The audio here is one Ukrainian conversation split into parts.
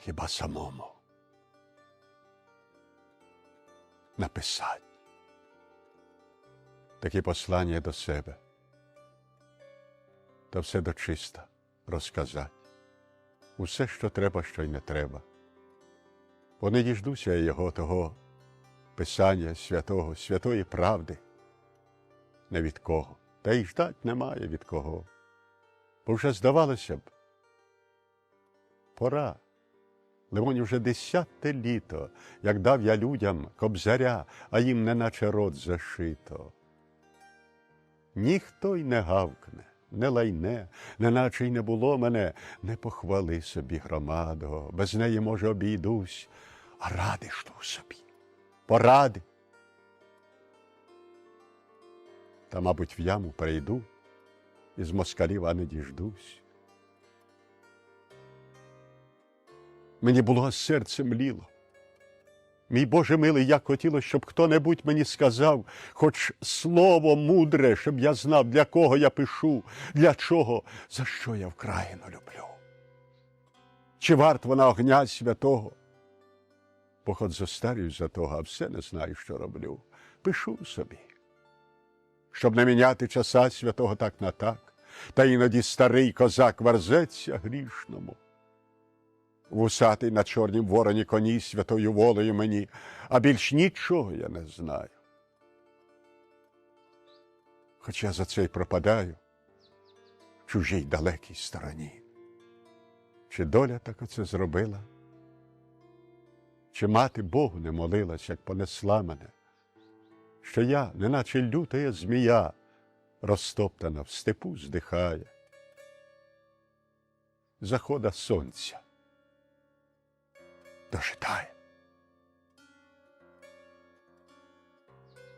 хіба самому написати такі послання до себе та все дочиста розказати. Усе, що треба, що й не треба. Бо не діждуся його того писання святого, святої правди. Не від кого. Та й ждать немає від кого. Бо вже здавалося б, пора. Лимонь уже десяте літо, як дав я людям кобзаря, а їм неначе рот зашито. Ніхто й не гавкне, не лайне, неначе й не було мене, не похвали собі громадо, без неї, може, обійдусь, а ради жду собі, поради. Та, мабуть, в яму перейду, і з москалів а не діждусь. Мені було серце мліло. Мій Боже милий, як хотілося, щоб хто-небудь мені сказав, хоч слово мудре, щоб я знав, для кого я пишу, для чого, за що я вкраїну люблю. Чи варт вона огня святого? Бо хоч зостарююсь за того, а все не знаю, що роблю. Пишу собі, щоб не міняти часа святого так на так, та іноді старий козак верзеться грішному. Вусатий на чорнім вороні коні святою волею мені, а більш нічого я не знаю. Хоч я за це й пропадаю в чужій далекій стороні. Чи доля так оце зробила? Чи мати Богу не молилась, як понесла мене, що я, неначе лютая змія, розтоптана в степу здихає. Захода сонця дожидає.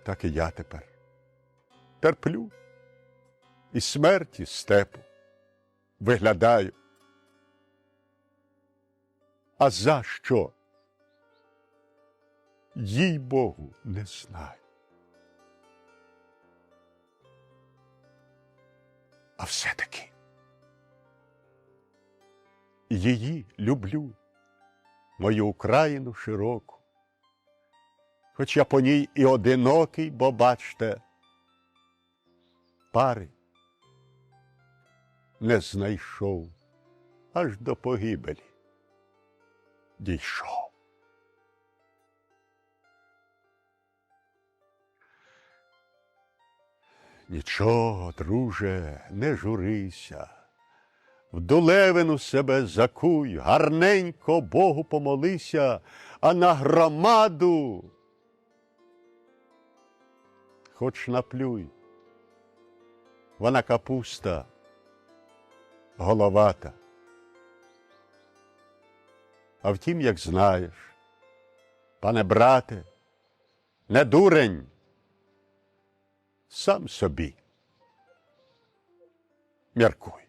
Так і я тепер терплю і смерті степу виглядаю. А за що? Їй Богу не знаю. А все-таки її люблю мою Україну широку. Хоч я по ній і одинокий, бо бачте, пари не знайшов аж до погибелі дійшов. Нічого, друже, не журися. В долевину себе закуй, гарненько Богу помолися, а на громаду хоч наплюй. Вона капуста, головата. А втім, як знаєш, пане брате, не дурень, сам собі. Міркуй.